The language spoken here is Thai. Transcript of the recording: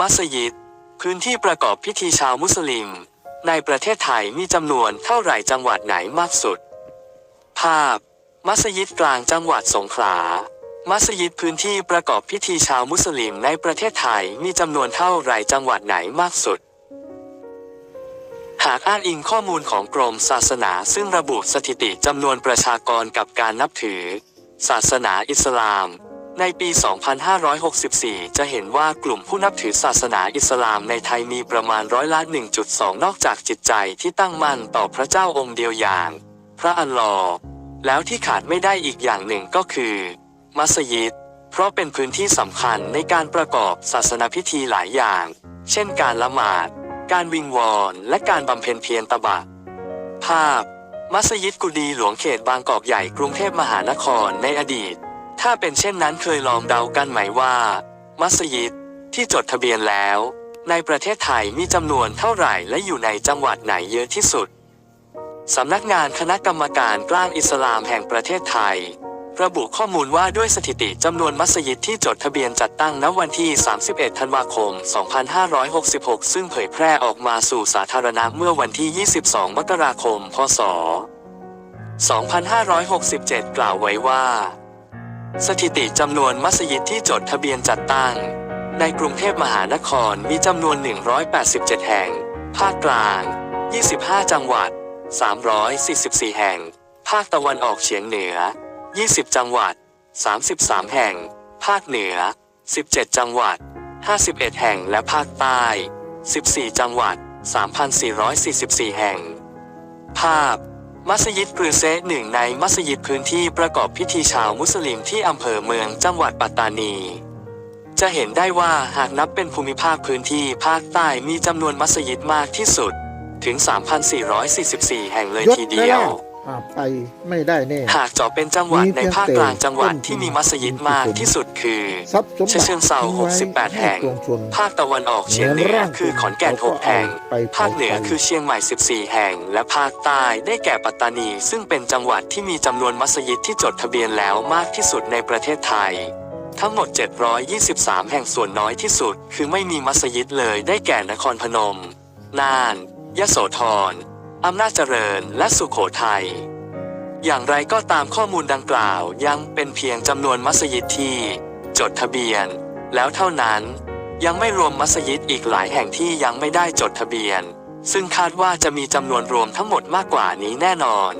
มัสยิด พื้นที่ประกอบพิธีชาวมุสลิม ในประเทศไทยมีจำนวนเท่าไหร่จังหวัดไหนมากสุด ภาพ มัสยิดกลางจังหวัดสงขลา มัสยิดพื้นที่ประกอบพิธีชาวมุสลิมในประเทศไทยมีจำนวนเท่าไหร่จังหวัดไหนมากสุด หากอ้างอิงข้อมูลของกรมศาสนาซึ่งระบุสถิติจำนวนประชากรกับการนับถือ ศาสนาอิสลาม ในปี 2564 จะเห็นว่ากลุ่มผู้นับถือศาสนาอิสลามในไทยมีประมาณร้อยละ 1.2 นอกจากจิตใจที่ตั้งมั่นต่อพระเจ้าองค์เดียวอย่าง พระอัลลอฮ์แล้วที่ขาดไม่ได้อีกอย่างหนึ่งก็คือ มัสยิด เพราะเป็นพื้นที่สำคัญในการประกอบศาสนาพิธีหลายอย่าง เช่นการละหมาด การวิงวอน และการบำเพ็ญเพียรตบะ ภาพ มัสยิดกุดีหลวงเขตบางกอกใหญ่กรุงเทพมหานครในอดีต ถ้าเป็นเช่นนั้นเคยลองเดากันไหมว่า มัสยิดที่จดทะเบียนแล้ว ในประเทศไทยมีจำนวนเท่าไหร่และอยู่ในจังหวัดไหนเยอะที่สุดสำนักงานคณะกรรมการกลางอิสลามแห่งประเทศไทย ระบุข้อมูลว่าด้วยสถิติจำนวนมัสยิดที่จดทะเบียนจัดตั้งณวันที่ 31 ธันวาคม 2566 ซึ่งเผยแพร่ออกมาสู่สาธารณะเมื่อวันที่ 22 มกราคม พศ 2567 กล่าวไว้ว่า สถิติจำนวนมัสยิดที่จดทะเบียนจัดตั้ง ในกรุงเทพมหานครมีจำนวน 187 แห่ง ภาคกลาง 25 จังหวัด 344 แห่ง ภาคตะวันออกเฉียงเหนือ 20 จังหวัด 33 แห่ง ภาคเหนือ 17 จังหวัด 51 แห่งและภาคใต้ 14 จังหวัด 3,444 แห่ง ภาพ มัสยิดปรือเซหนึ่งในมัสยิดพื้นที่ประกอบพิธีชาวมุสลิมที่อำเภอเมืองจังหวัดปัตตานี จะเห็นได้ว่าหากนับเป็นภูมิภาคพื้นที่ภาคใต้มีจำนวนมัสยิดมากที่สุด ถึง 3,444 แห่งเลยทีเดียว อ่าไปไม่ได้แน่ หากเจาะเป็นจังหวัดมีในเพียงภาคกลางแต่จังหวัดต้นทุนที่มีมัสยิดมากที่สุดคือทรัพย์สมบัฉะติเชิงเซาทิ้งไว้68 แห่งปวงชนภาคตะวันออกเฉียงเหนือคือขอนแก่น 6 แห่งไปเผาภาคเหนือไฟคือเชียงใหม่ 14 แห่ง และภาคใต้ได้แก่ปัตตานี ซึ่งเป็นจังหวัดที่มีจำนวนมัสยิดที่จดทะเบียนแล้วมากที่สุดในประเทศไทยทั้งหมด 723 แห่งส่วนน้อยที่สุด คือไม่มีมัสยิดเลยได้แก่นครพนม น่านยโสธร อำนาจเจริญและสุโขทัย อย่างไรก็ตามข้อมูลดังกล่าวยังเป็นเพียงจำนวนมัสยิดที่ จดทะเบียน แล้วเท่านั้นยังไม่รวมมัสยิดอีกหลายแห่งที่ยังไม่ได้จดทะเบียน ซึ่งคาดว่าจะมีจำนวนรวมทั้งหมดมากกว่านี้แน่นอน